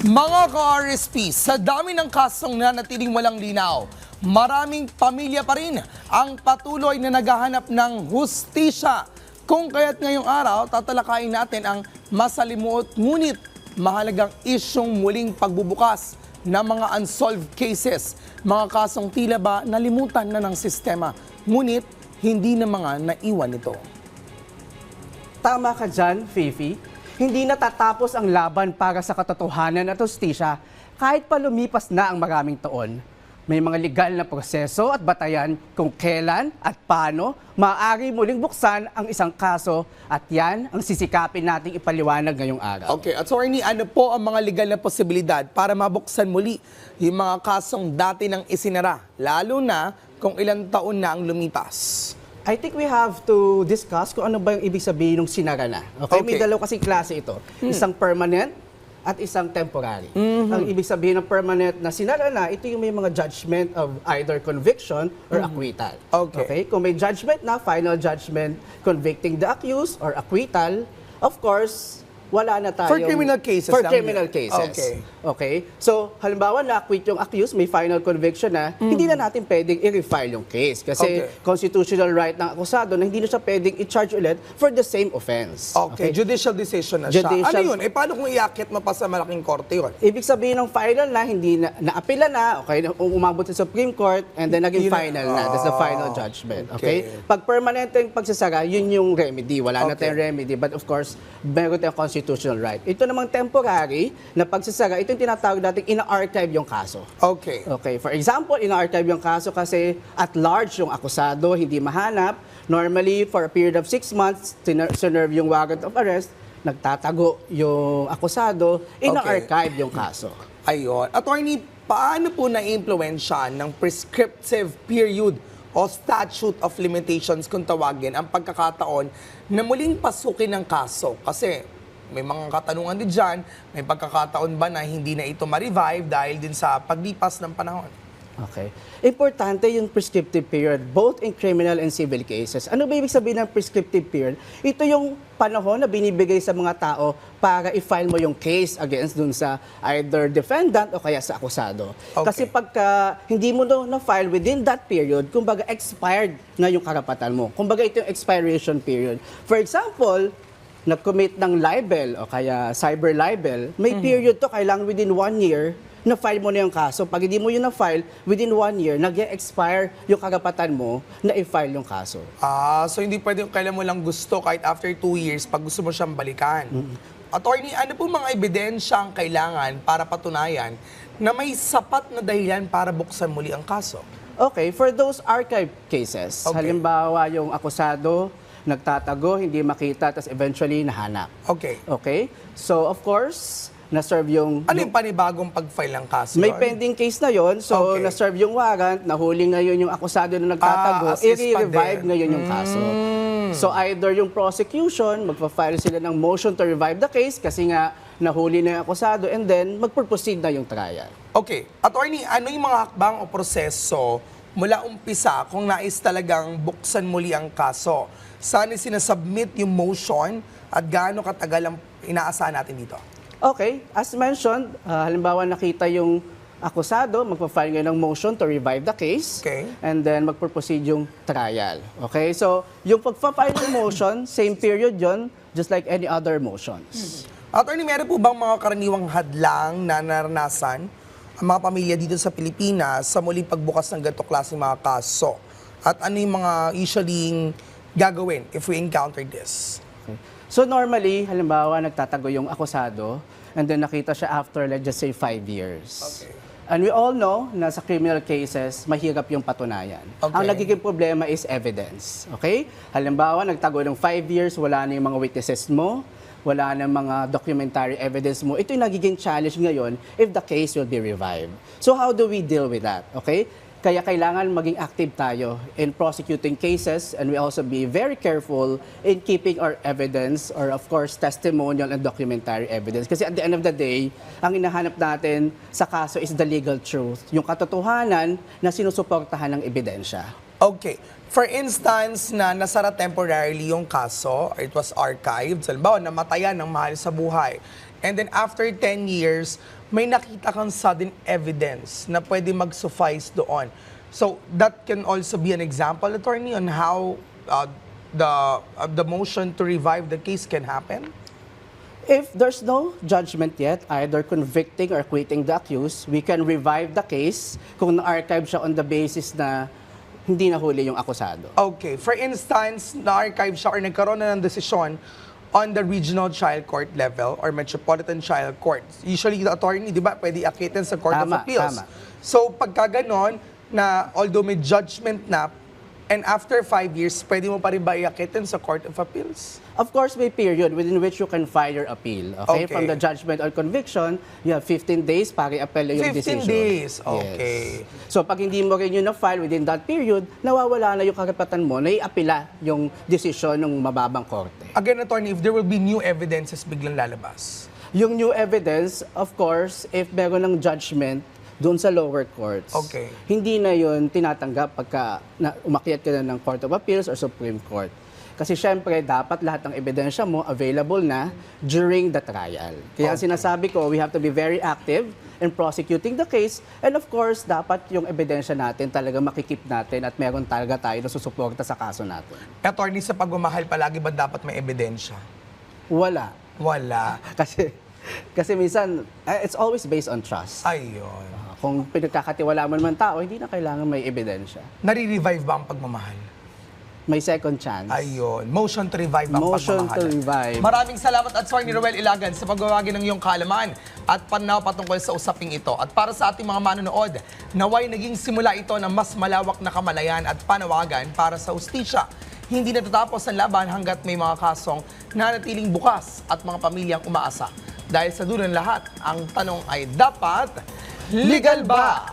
Mga ka-RSP, sa dami ng kasong nanatiling walang linaw, maraming pamilya pa rin ang patuloy na naghahanap ng hustisya. Kung kaya't ngayong araw, tatalakayin natin ang masalimuot ngunit mahalagang isyong muling pagbubukas ng mga unsolved cases. Mga kasong tila ba nalimutan na ng sistema, ngunit hindi na mga naiwan ito. Tama ka dyan, Fifi. Hindi natatapos ang laban para sa katotohanan at hustisya kahit pa lumipas na ang maraming taon. May mga legal na proseso at batayan kung kailan at paano maaari muling buksan ang isang kaso at yan ang sisikapin nating ipaliwanag ngayong araw. Okay, at attorney, ano po ang mga legal na posibilidad para mabuksan muli yung mga kasong dati nang isinara, lalo na kung ilang taon na ang lumipas? I think we have to discuss kung ano ba yung ibig sabihin ng sinara na. Okay? May Okay. dalaw kasing klase ito. Isang permanent at isang temporary. Mm-hmm. Ang ibig sabihin ng permanent na sinara na, ito yung may mga judgment of either conviction or acquittal. Mm-hmm. Okay. Kung may judgment na, final judgment convicting the accused or acquittal, of course, wala na tayo. For criminal cases For lang criminal yun. cases. Okay. Okay? So, halimbawa na-acquit yung accused, may final conviction na, hindi na natin pwedeng i-refile yung case. Kasi Okay. constitutional right ng akusado na hindi na siya pwedeng i-charge ulit for the same offense. Okay, judicial decision na siya. Judicial- Ano yun? Eh, paano kung iakit mo pa sa malaking korte yun? Ibig sabihin ng final na, hindi na, naapila na, okay, na- umabot sa Supreme Court, and then naging Yun na- final na. That's the final Ah, judgment. okay. Okay? Pag permanente yung pagsasara, yun yung remedy. Wala na Okay. tayong remedy. But of course, meron tayong constitutional right. Ito namang temporary na pagsasara, ito yung tinatawag natin ina-archive yung kaso. Okay. Okay, for example, ina-archive yung kaso kasi at large yung akusado, hindi mahanap. Normally, for a period of six months, siner- sinerve yung warrant of arrest, nagtatago yung akusado, ina-archive yung kaso. Ayun. Attorney, paano po na-impluensya ng prescriptive period o statute of limitations kung tawagin ang pagkakataon na muling pasukin ng kaso? Kasi may mga katanungan din dyan, may pagkakataon ba na hindi na ito ma-revive dahil din sa paglipas ng panahon? Okay. Importante yung prescriptive period, both in criminal and civil cases. Ano ba ibig sabihin ng prescriptive period? Ito yung panahon na binibigay sa mga tao para i-file mo yung case against dun sa either defendant o kaya sa akusado. Okay. Kasi pagka hindi mo no, na-file within that period, kumbaga expired na yung karapatan mo. Kumbaga ito yung expiration period. For example, nag-commit ng libel o kaya cyber libel, may Mhm. period to kailangan within one year na file mo na yung kaso. Pag hindi mo yun na-file, within one year, nag-expire yung karapatan mo na i-file yung kaso. Ah, so hindi pwede yung kailan mo lang gusto kahit after two years pag gusto mo siyang balikan. Attorney, ano po mga ebidensya ang kailangan para patunayan na may sapat na dahilan para buksan muli ang kaso? Okay, for those archive cases, Okay. halimbawa yung akusado, nagtatago, hindi makita, tapos eventually nahanap. Okay. Okay? So, of course, na-serve yung... Ano yung panibagong pag-file ng kaso? May yun? pending case na yon so Okay. na-serve yung warrant, nahuli ngayon yung akusado na nagtatago, Ah, pa i-revive din. ngayon yung kaso. So either yung prosecution, magpa-file sila ng motion to revive the case kasi nga nahuli na yung akusado and then magpur-proceed na yung trial. Okay. Attorney, ano yung mga hakbang o proseso mula umpisa kung nais talagang buksan muli ang kaso? Saan sinasubmit yung motion at gaano katagal ang inaasahan natin dito? Okay, as mentioned, ah, halimbawa nakita yung akusado, magpa-file ngayon ng motion to revive the case. Okay. And then magpur-proceed yung trial. Okay, so yung pagpa-file ng motion, same period yon just like any other motions. Attorney, meron po bang mga karaniwang hadlang na naranasan ang mga pamilya dito sa Pilipinas sa muling pagbukas ng ganito klaseng mga kaso? At ano yung mga usually gagawin if we encounter this? Okay. So normally, halimbawa, nagtatago yung akusado and then nakita siya after, let's just say, five years. Okay. And we all know na sa criminal cases, mahirap yung patunayan. Okay. Ang nagiging problema is evidence. Okay? Halimbawa, nagtago ng five years, wala na yung mga witnesses mo, wala na mga documentary evidence mo. Ito yung nagiging challenge ngayon if the case will be revived. So how do we deal with that? Okay? Kaya kailangan maging active tayo in prosecuting cases and we also be very careful in keeping our evidence or of course testimonial and documentary evidence. Kasi at the end of the day, ang hinahanap natin sa kaso is the legal truth, yung katotohanan na sinusuportahan ng ebidensya. Okay. For instance, na nasara temporarily yung kaso, it was archived, halimbawa, namatayan ng mahal sa buhay. And then after 10 years, may nakita kang sudden evidence na pwede mag-suffice doon. So that can also be an example, attorney, on how uh, the uh, the motion to revive the case can happen? If there's no judgment yet, either convicting or acquitting the accused, we can revive the case kung na-archive siya on the basis na hindi nahuli yung akusado. Okay. For instance, na-archive siya or nagkaroon na ng desisyon on the regional trial court level or metropolitan trial court. Usually, the attorney, di ba, pwede akitin sa Court Tama, of Appeals. tama. So, pagka ganon, na although may judgment na, and after five years, pwede mo pa rin ba iakitin sa Court of Appeals? Of course, may period within which you can file your appeal. Okay? Okay. From the judgment or conviction, you have 15 days para i-appel yung 15 decision. days. Yes. Okay. So pag hindi mo rin yun na-file within that period, nawawala na yung karapatan mo na i-apela yung decision ng mababang korte. Again, attorney, if there will be new evidences biglang lalabas. Yung new evidence, of course, if meron ng judgment doon sa lower courts, Okay. hindi na yun tinatanggap pagka na, umakyat ka na ng Court of Appeals or Supreme Court. Kasi syempre, dapat lahat ng ebidensya mo available na during the trial. Kaya Okay. sinasabi ko, we have to be very active in prosecuting the case. And of course, dapat yung ebidensya natin talaga makikip natin at meron talaga tayo na susuporta sa kaso natin. Attorney, sa pagmamahal, palagi ba dapat may ebidensya? Wala. Wala. Kasi, kasi minsan, eh, it's always based on trust. Ayun. Kung pinagkakatiwala mo naman tao, hindi na kailangan may ebidensya. Nare-revive ba ang pagmamahal? May second chance. Ayun. Motion to revive ang Motion pagmamahal. to revive. Maraming salamat at Attorney Roel Ilagan sa pagbabagi ng iyong kaalaman at pananaw patungkol sa usaping ito. At para sa ating mga manonood, naway naging simula ito ng mas malawak na kamalayan at panawagan para sa ustisya. Hindi natatapos ang laban hanggat may mga kasong nanatiling bukas at mga pamilyang umaasa. Dahil sa dulo ng lahat, ang tanong ay dapat, legal ba?